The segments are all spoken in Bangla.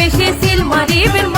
ভালোবেসে সিল মারিবেন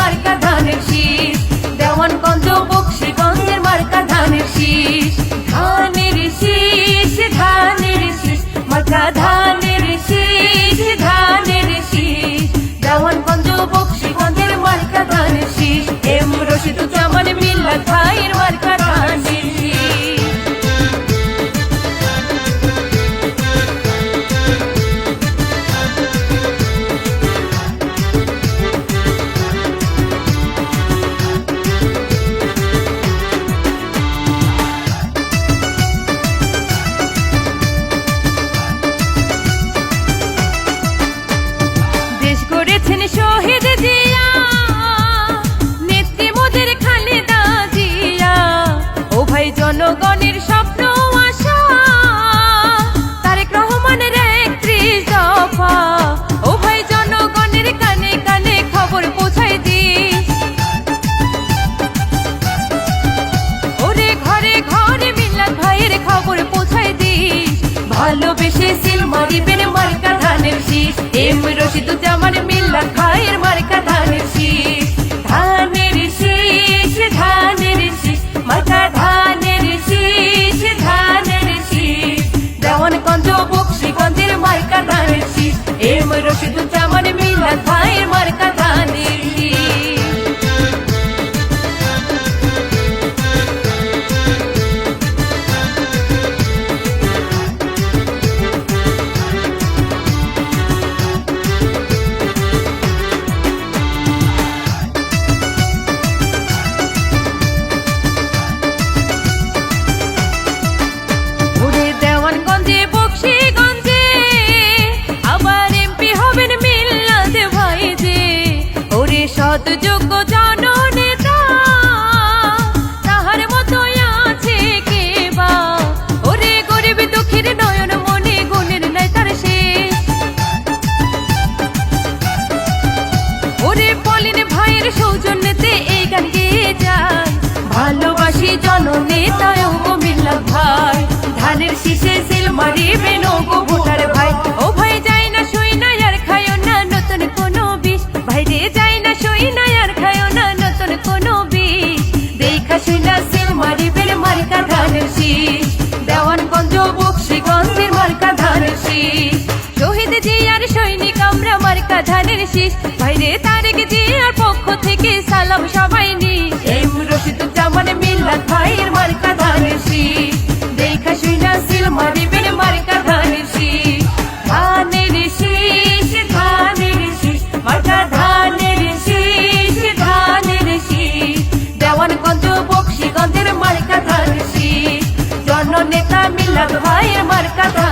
মারিবেন মার্কা ধানের শীষ। এম রশিদুজ্জামান মিল্লা খায়ের মার্কা ধানের শীষ। ধানের শীষ ধানের শীষ, মার্কা ধানের শীষ ধানের শীষ। দেওয়ানগঞ্জ বক্সিগঞ্জের ওরে সৎ যোগ্য জননেতা, তাহার মতো আছে কে বা? ওরে গরিব দুঃখীর নয়ন মনে গুণের নাই তার শেষ ওরে ভাইয়ের সৌজন্যতে এই গান গেয়ে যায়। ভালোবাসি জননেতা ও মিল্লাত ভাই। ধানের শীষে সিল মারিবেন ও ধানের শীষ। ভাইরে তারেক জিয়ার পক্ষ থেকে সালাম সবাই নি এই রশিদুজ্জামান মিল্লাত ভাইয়ের মার্কা ধানের সিল মারিবেন মার্কা ধানের ধানের শীষ ধানের শীষ, মার্কা ধানের শীষ ধানের শীষ। মার্কা ধানের শীষ। জননেতা মিল্লাত ভাইয়ের মার্কা ধানের